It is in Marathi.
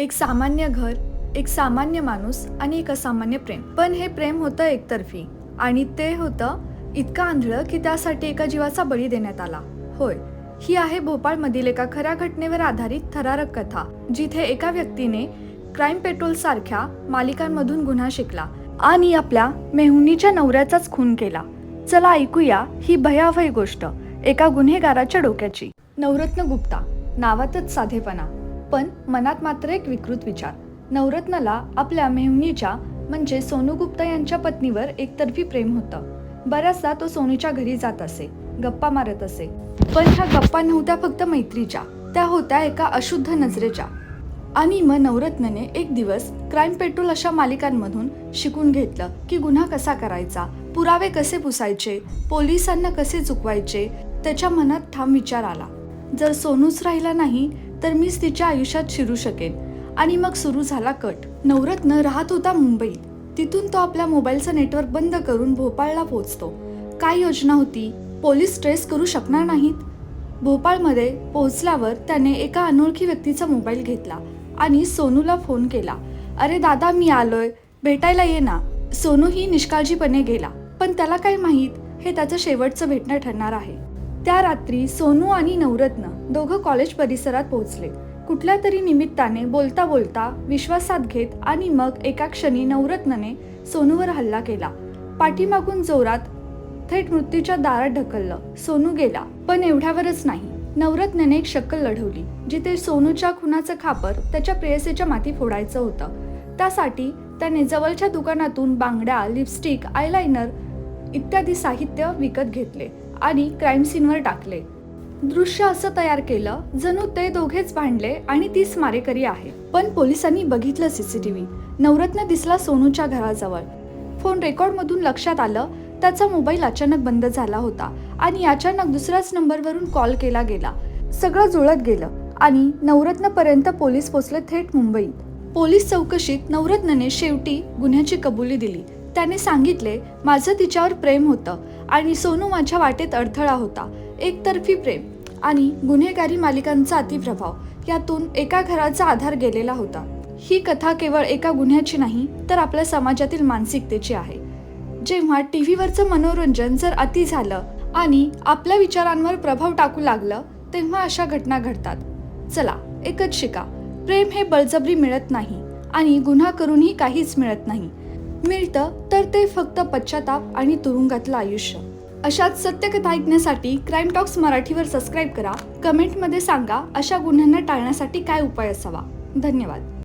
एक सामान्य घर एक सामान्य माणूस आणि एक असामान्य प्रेम. पण हे प्रेम होतं एकतर्फी आणि ते होतं इतकं आंधळं की त्यासाठी एका जीवाचा बळी देण्यात आला. होय ही आहे भोपाळमधील एका खऱ्या घटनेवर आधारित थरारक कथा जिथे एका व्यक्तीने क्राईम पेट्रोल सारख्या मालिकांमधून गुन्हा शिकला आणि आपल्या मेहुनीच्या नवऱ्याचाच खून केला. चला ऐकूया ही भयावह गोष्ट एका गुन्हेगाराच्या डोक्याची. नवरत्न गुप्ता नावातच साधेपणा. पण मनात मात्र एक विकृत विचार. नवरत्नला आपल्या मेहुणीच्या म्हणजे सोनू गुप्ता यांच्या पत्नीवर एकतर्फी प्रेम होतं. बऱ्याचदा तो सोनूच्या घरी जात असे गप्पा मारत असे. पण ह्या गप्पा नव्हत्या फक्त मैत्रीच्या त्या होत्या एका अशुद्ध नजरेच्या. आणि मग नवरत्नने एक दिवस क्राईम पेट्रोल अशा मालिकांमधून शिकून घेतलं की गुन्हा कसा करायचा पुरावे कसे पुसायचे पोलिसांना कसे चुकवायचे त्याच्या मनात ठाम विचार आला. जर सोनूच राहिला नाही तर मीच तिच्या आयुष्यात शिरू शकेन. आणि मग सुरू झाला कट. नवरत्न राहत होता मुंबईत. तिथून तो आपल्या मोबाईलचं नेटवर्क बंद करून भोपाळला पोहोचतो. काय योजना होती? पोलीस ट्रेस करू शकणार नाहीत? भोपाळमध्ये पोहोचल्यावर त्याने एका अनोळखी व्यक्तीचा मोबाईल घेतला आणि सोनूला फोन केला. अरे दादा मी आलोय. भेटायला ये ना. सोनू ही निष्काळजीपणे गेला. पण त्याला काय माहीत? हे त्याचं शेवटचं भेटणं ठरणार आहे. त्या रात्री सोनू आणि नवरत्न दोघं कॉलेज परिसरात पोहोचले. कुठल्या तरी निमित्ताने बोलता बोलता विश्वासात घेत आणि मग एका क्षणी नवरत्नने सोनूवर हल्ला केला. पाठीमागून जोरात थेट मृत्यूच्या दारात ढकललं. सोनू गेला पण एवढ्यावरच नाही. नवरत्नने एक शक्कल लढवली जिथे सोनूच्या खुनाचं खापर त्याच्या प्रेयसीच्या माती फोडायचं होतं. त्यासाठी त्याने जवळच्या दुकानातून बांगड्या लिपस्टिक आयलायनर इत्यादी साहित्य विकत घेतले आणि क्राईम सीनवर टाकले. दृश्य असं तयार केलं जणू ते दोघेच भांडले आणि तीच मारेकरी आहे. पण पोलिसांनी बघितलं सीसीटीव्ही नवरत्न दिसला सोनूच्या घराजवळ. फोन रेकॉर्डमधून लक्षात आलं त्याचा मोबाईल अचानक बंद झाला होता आणि अचानक दुसऱ्याच नंबरवरून कॉल केला गेला. सगळं जुळत गेलं आणि नवरत्नपर्यंत पोलीस पोचले थेट मुंबईत. पोलीस चौकशीत नवरत्नने शेवटी गुन्ह्याची कबुली दिली. त्याने सांगितले माझं तिच्यावर प्रेम होतं आणि सोनू माझ्या वाटेत अडथळा होता. एकतर्फी प्रेम आणि गुन्हेगारी मालिकांचा अतिप्रभाव यातून एका घराचा आधार गेलेला होता. ही कथा केवळ एका गुन्ह्याची नाही तर आपल्या समाजातील मानसिकतेची आहे. जेव्हा टी व्हीवरचं मनोरंजन जर अति झालं आणि आपल्या विचारांवर प्रभाव टाकू लागलं तेव्हा अशा घटना घडतात. चला एकच शिका. प्रेम हे बळजबरी मिळत नाही आणि गुन्हा करूनही काहीच मिळत नाही. मिळतं तर ते फक्त पश्चाताप आणि तुरुंगातलं आयुष्य. अशाच सत्यकथा ऐकण्यासाठी क्राईम टॉक्स मराठीवर सबस्क्राईब करा कमेंटमध्ये सांगा अशा गुन्ह्यांना टाळण्यासाठी काय उपाय असावा. धन्यवाद.